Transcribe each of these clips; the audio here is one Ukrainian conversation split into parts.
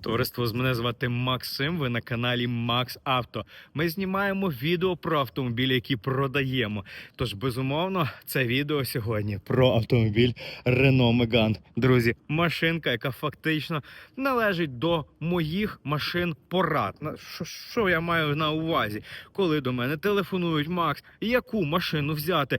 Товариство з мене звати Максим. Ви на каналі Макс Авто. Ми знімаємо відео про автомобілі, які продаємо. Тож, безумовно, це відео сьогодні про автомобіль Renault Megane. Друзі, машинка, яка фактично належить до моїх машин порад. Що, що я маю на увазі? Коли до мене телефонують Макс, яку машину взяти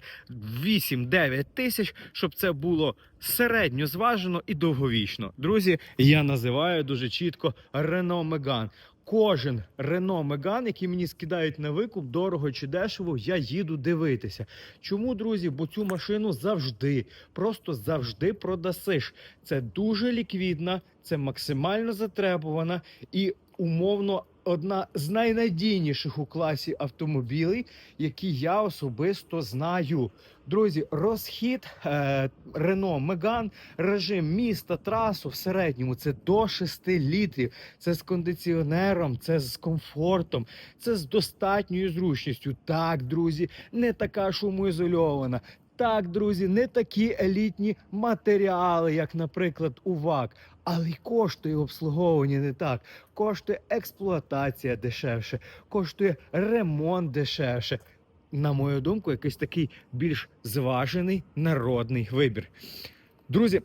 8-9 тисяч, щоб це було середньо зважено і довговічно. Друзі, я називаю дуже чітко Renault Megane. Кожен Renault Megane, який мені скидають на викуп, дорого чи дешево, я їду дивитися. Чому, друзі? Бо цю машину завжди, просто завжди продасиш. Це дуже ліквідна, це максимально затребувана і умовно одна з найнадійніших у класі автомобілів, які я особисто знаю. Друзі, розхід е, Renault Megane, режим міста, трасу в середньому це до 6 літрів. Це з кондиціонером, це з комфортом, це з достатньою зручністю. Так, друзі, не така шумоізольована. Так, друзі, не такі елітні матеріали, як, наприклад, у. Але й коштує обслуговування не так. Коштує експлуатація дешевше, коштує ремонт дешевше. На мою думку, якийсь такий більш зважений народний вибір. Друзі, е,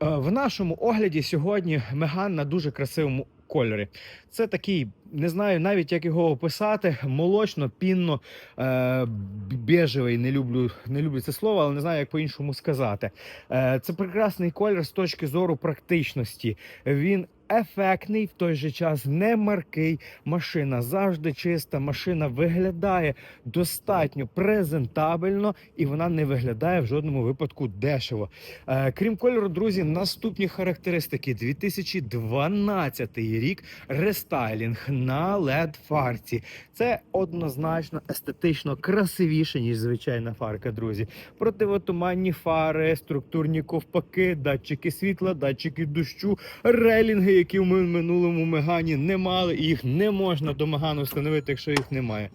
в нашому огляді сьогодні Меган на дуже красивому кольорі. Це такий, не знаю навіть як його описати, молочно, пінно, е, бежевий, не люблю, не люблю це слово, але не знаю, як по-іншому сказати. Е, це прекрасний колір з точки зору практичності. Він ефектний, в той же час не маркий. Машина завжди чиста, машина виглядає достатньо презентабельно і вона не виглядає в жодному випадку дешево. Е, крім кольору, друзі, наступні характеристики: 2012 рік рестайлінг на led фарці. Це однозначно естетично красивіше, ніж звичайна фарка, друзі. Противотуманні фари, структурні ковпаки, датчики світла, датчики дощу, релінги, які ми в минулому мегані не мали, і їх не можна до мегану встановити, якщо їх немає.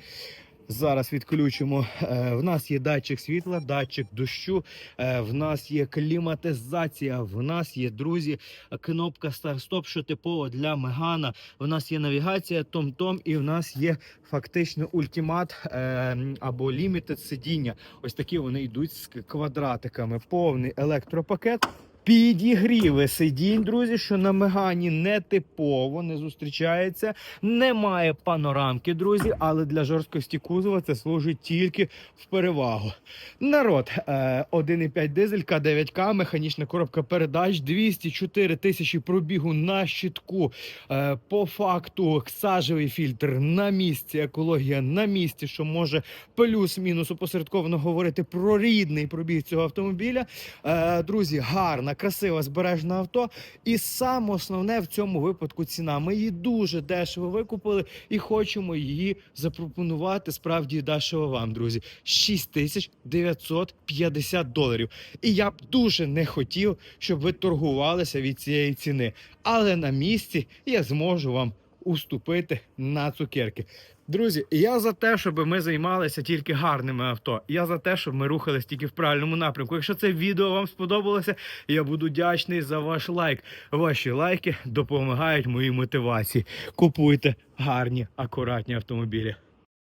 Зараз відключимо. Е, В нас є датчик світла, датчик дощу, е, в нас є кліматизація, в нас є, друзі, кнопка старт-стоп, що типово для мегана. В нас є навігація Том-Том, і в нас є фактично ультимат е, або лімітед сидіння. Ось такі вони йдуть з квадратиками. Повний електропакет. Підігріви сидінь, друзі, що на мегані не типово не зустрічається. Немає панорамки, друзі, але для жорсткості кузова це служить тільки в перевагу. Народ, е, 1,5 дизель, К9К, механічна коробка передач, 204 тисячі пробігу на щитку. Е, По факту сажевий фільтр на місці, екологія на місці, що може плюс-мінус опосередковано говорити про рідний пробіг цього автомобіля. Е, Друзі, гарна, красива, збережна авто. І саме основне в цьому випадку ціна. Ми її дуже дешево викупили і хочемо її запропонувати справді дешево вам, друзі. 6950 доларів. І я б дуже не хотів, щоб ви торгувалися від цієї ціни. Але на місці я зможу вам уступити на цукерки. Друзі, я за те, щоб ми займалися тільки гарними авто. Я за те, щоб ми рухались тільки в правильному напрямку. Якщо це відео вам сподобалося, я буду вдячний за ваш лайк. Ваші лайки допомагають моїй мотивації. Купуйте гарні, акуратні автомобілі.